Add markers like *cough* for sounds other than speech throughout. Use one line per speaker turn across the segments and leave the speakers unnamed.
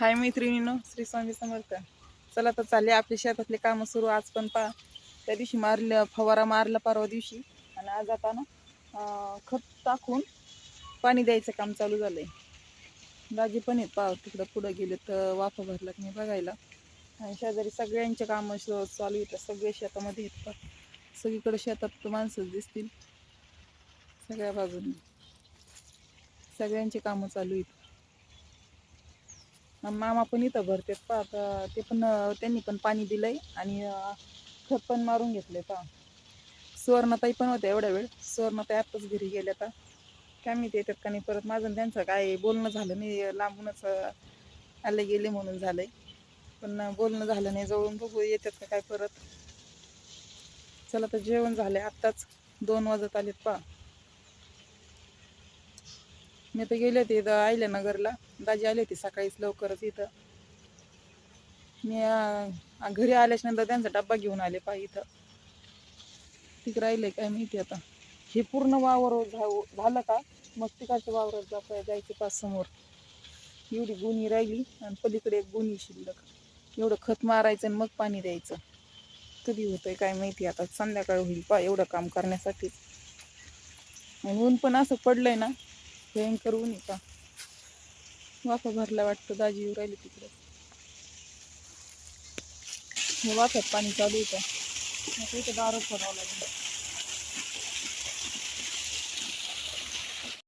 हाय मैत्रिणीनो श्री स्वामी समर्थ. चला तर चालले आपले शेतातले कामं सुरू. आज पण पा त्या दिवशी मारलं फवारा मारला परवा दिवशी. आणि आज आता ना खत टाकून पाणी द्यायचं काम चालू झालंय. दाजी पण आहेत पा तिकडं पुढं गेले तर वाफा भरला की बघायला. आणि शेजारी सगळ्यांचे कामं चालू येतात सगळे शेतामध्ये येतात पा सगळीकडे शेतात माणसं दिसतील. सगळ्या बाजूने. सगळ्यांचे कामं चालू आहेत. मामा पण इथं भरतेत पा आता ते पण त्यांनी पण पाणी दिलंय आणि खत पण मारून घेतले पा सुवर्णताई पण होत्या एवढ्या वेळ. सुवर्णताई आत्ताच घरी गेल्या आता. काय माहिती येतात का नाही परत. माझं त्यांचं काय बोलणं झालं नाही. लांबूनच आले गेले म्हणून झालंय. पण बोलणं झालं नाही. जवळून बघू येतात का काय परत. चला तर जेवण झालंय आत्ताच. दोन वाजत आलेत पा मी तर गेले होते इथं आयल्यानगरला दाजी आले होते सकाळीच लवकरच इथं. मी घरी आल्याच्यानंतर त्यांचा डब्बा घेऊन आले पा इथं. तिकडे राहिले काय माहिती आता. हे पूर्ण वावर झालं का? मग तिकडच्या वावरात जाता जायचे पाच समोर? एवढी गुणी राहिली आणि पलीकडे एक गुणी शिल्लक. एवढं खत मारायचं आणि मग पाणी द्यायचं. कधी होतंय काय माहिती आता. संध्याकाळ होईल पा एवढं काम करण्यासाठी. आणि ऊन पण असं पडलंय ना. भयंकर ऊन आहे का? वाफा भरला वाटतं दाजी येऊ राहिली तिकडे. हे वाफ्यात पाणी चालू होतं इथं दारं फोडावं लागेल.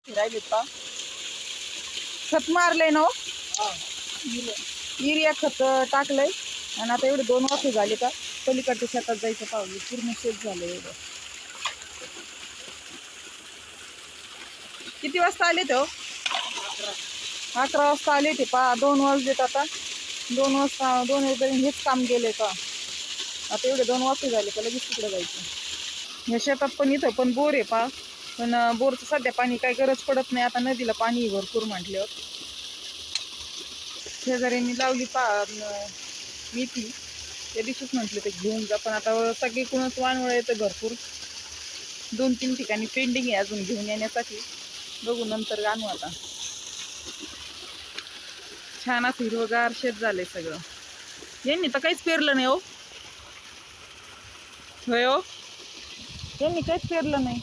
राहिलेत का? खत मारलंय ना हो? युरिया खत टाकलंय. आणि आता एवढे दोन वाफे झाले का? पलीकडच्या शेतात जायचं पावलं पूर्ण शेत झालं एवढं. किती वाजता आले तो हो? अकरा वाजता आले ते पा दोन वाजलेत आता. दोन वाजता दोन वाजेपर्यंत हेच काम गेले का? आता एवढे दोन वाजता झाले का लगेच तिकडे जायचं. या शेतात पण इथं पण बोर आहे पा. पण बोरचं सध्या पाणी काही गरज पडत नाही. आता नदीला पाणी भरपूर म्हटल्यावर. शेजाऱ्यांनी लावली पा अं, मेथी. त्या दिवशीच म्हटलं ते घेऊन जा. पण आता सगळीकडूनच वानवळ येतं भरपूर. दोन तीन ठिकाणी पेंडिंग आहे अजून घेऊन येण्यासाठी. बघू नंतर आणू आता. छान असं हिरवगार शेत झालंय सगळं. यांनी तर काहीच पेरलं नाही हो. होय हो. यांनी काहीच पेरलं नाही.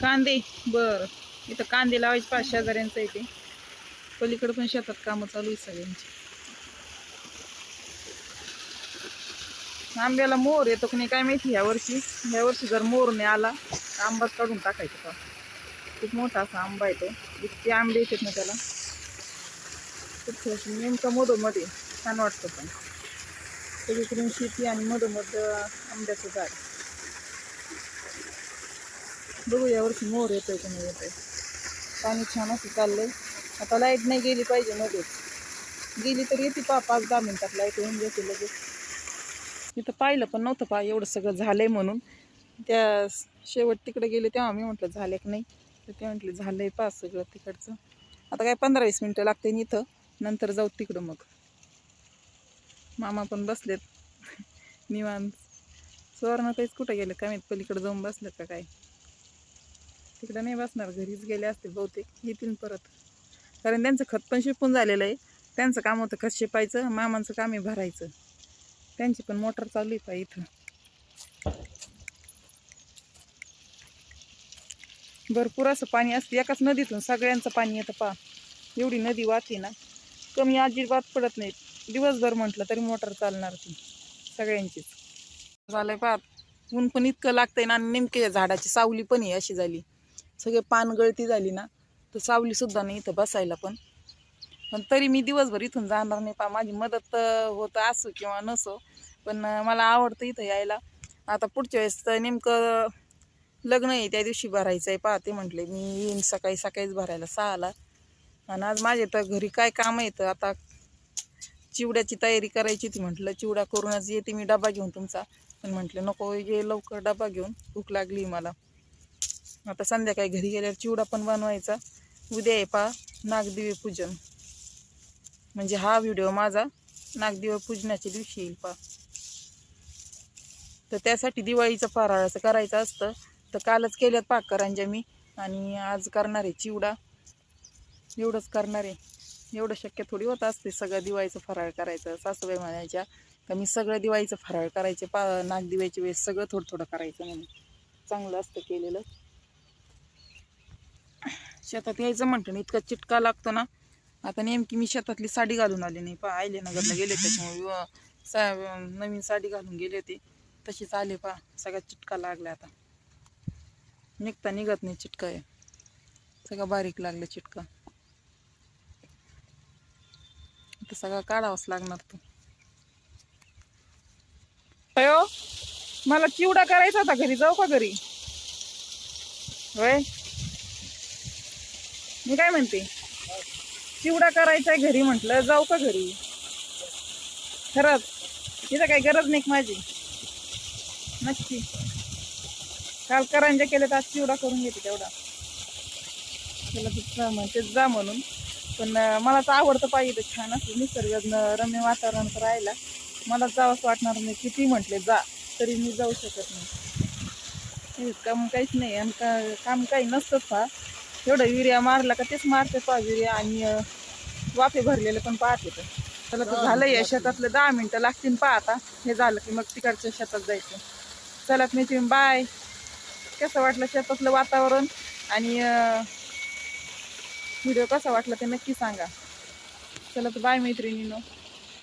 कांदे बर. इथं कांदे लावायचे पाच शेजाऱ्यांचं इथे पलीकडे पण शेतात कामं चालू आहे सगळ्यांची. आंब्याला मोर येतो की नाही काय माहिती? ह्या वर्षी. ह्या वर्षी जर मोर नाही आला तर आंबाच काढून टाकायचं का खूप मोठा असा आंबा येतो इतके आंबे येतात ना त्याला. खूप नेमकं मधोमध्ये छान वाटतं पण. सगळीकडून शेती आणि मधोमध आंब्याचं झाड. बघू यावर्षी मोर येतोय की नाही येतोय. पाणी छान असं चाललंय. आता लाइट नाही गेली पाहिजे मध्येच. गेली तर येते पा पाच दहा मिनिटात लाइट होऊन जाते लगेच. इथं पाहिलं पण नव्हतं पा एवढं सगळं झालंय म्हणून. त्या शेवट तिकडे गेले तेव्हा मी म्हटलं झाले की नाही. तर ते म्हटले झालंय पास सगळं तिकडचं. आता काय पंधरा वीस मिनटं लागते इथं नंतर जाऊ तिकडं मग. मामा पण बसलेत. *laughs* निवांत. सुवर्ण काहीच कुठं गेलं कमीत पलीकडे जाऊन बसलं का काय? तिकडं नाही बसणार घरीच गेले असतील बहुतेक. येतील परत. कारण त्यांचं खत पण शिपून झालेलं आहे. त्यांचं काम होतं खत शिपायचं मामांचं काम आहे भरायचं. त्यांची पण मोटर चालू आहे पा इथं. भरपूर असं पाणी असतं. एकाच नदीतून सगळ्यांचं पाणी येतं पा एवढी नदी वाहते ना. कमी अजिबात पडत नाही दिवसभर म्हटलं तरी मोटर चालणार ती. सगळ्यांचीच. झालंय पा ऊन पण इतकं लागतंय ना. आणि नेमके या झाडाची सावली पण आहे अशी झाली. सगळे पान गळती झाली ना. तर सावलीसुद्धा नाही इथं बसायला पण. पण तरी मी दिवसभर इथून जाणार नाही पा माझी मदत अं, होत असो किंवा नसो. पण मला आवडतं इथं यायला. आता पुढच्या वेळेस तर नेमकं लग्न आहे त्या दिवशी भरायचं आहे पाहते म्हटले मी येईन सकाळी सकाळीच भरायला सहाला. आणि आज माझे तर घरी काय काम येतं आता चिवड्याची तयारी करायची होती म्हटलं. चिवडा करूनच येते मी डबा घेऊन तुमचा. पण म्हटलं नको ये लवकर डबा घेऊन. भूक लागली मला. आता संध्याकाळी घरी गेल्यावर चिवडा पण बनवायचा. उद्या आहे पा नागदिवे पूजन. म्हणजे हा व्हिडिओ माझा नागदिवे पूजनाच्या दिवशी येईल पा तर त्यासाठी दिवाळीचं फराळाचं करायचं असतं. तर कालच केल्यात पाक मी. आणि आज करणार आहे चिवडा. एवढंच करणार आहे. एवढं शक्य थोडी होत असते सगळं दिवाळीचं फराळ करायचं. सासूबाई म्हणायच्या का मी सगळं दिवाळीचं फराळ करायचे पा नाग वेळेस सगळं थोडं थोडं करायचं म्हणून. चांगलं असतं केलेलं. शेतात यायचं म्हणतो ना इतका चिटका लागतो ना. आता नेमकी मी शेतातली साडी घालून आली नाही. पा आयले नगरला गेले त्याच्यामुळे सा नवीन साडी घालून गेले होते. तशीच आले पा सगळ्यात चिटका लागला आता. निघता निघत नाही चिटका आहे सगळा बारीक लागलं चिटका. आता सगळा काढावाच लागणार तो. अयो मला चिवडा करायचा होता घरी जाऊ का घरी? होय? मी काय म्हणते? चिवडा करायचा आहे घरी म्हटलं जाऊ का घरी? खरंच तिथं काही गरज नाही माझी? नक्की. काल करंजा केले तर आज चिवडा करून घेते तेवढा. त्याला तू जा म्हणते जा म्हणून. पण मला तर आवडतं पाहिजे तर छान असं निसर्ग रम्य वातावरण राहायला मला जावंच वाटणार नाही. किती म्हटले जा. तरी मी जाऊ शकत नाही. काम काहीच नाही. आणि का काम काही नसतंच पहा. एवढं युरिया मारला का तेच मारते पहा युरिया आणि वाफे भरलेले पण पाहते तर त्याला तर झालं या शेतातलं दहा मिनटं लागतील पहा आता. हे झालं की मग तिकडच्या शेतात जायचं. चला मी बाय कसं वाटलं शेतातलं वातावरण? आणि व्हिडिओ कसा वाटला ते नक्की सांगा. चला तर बाय मैत्रिणीनो.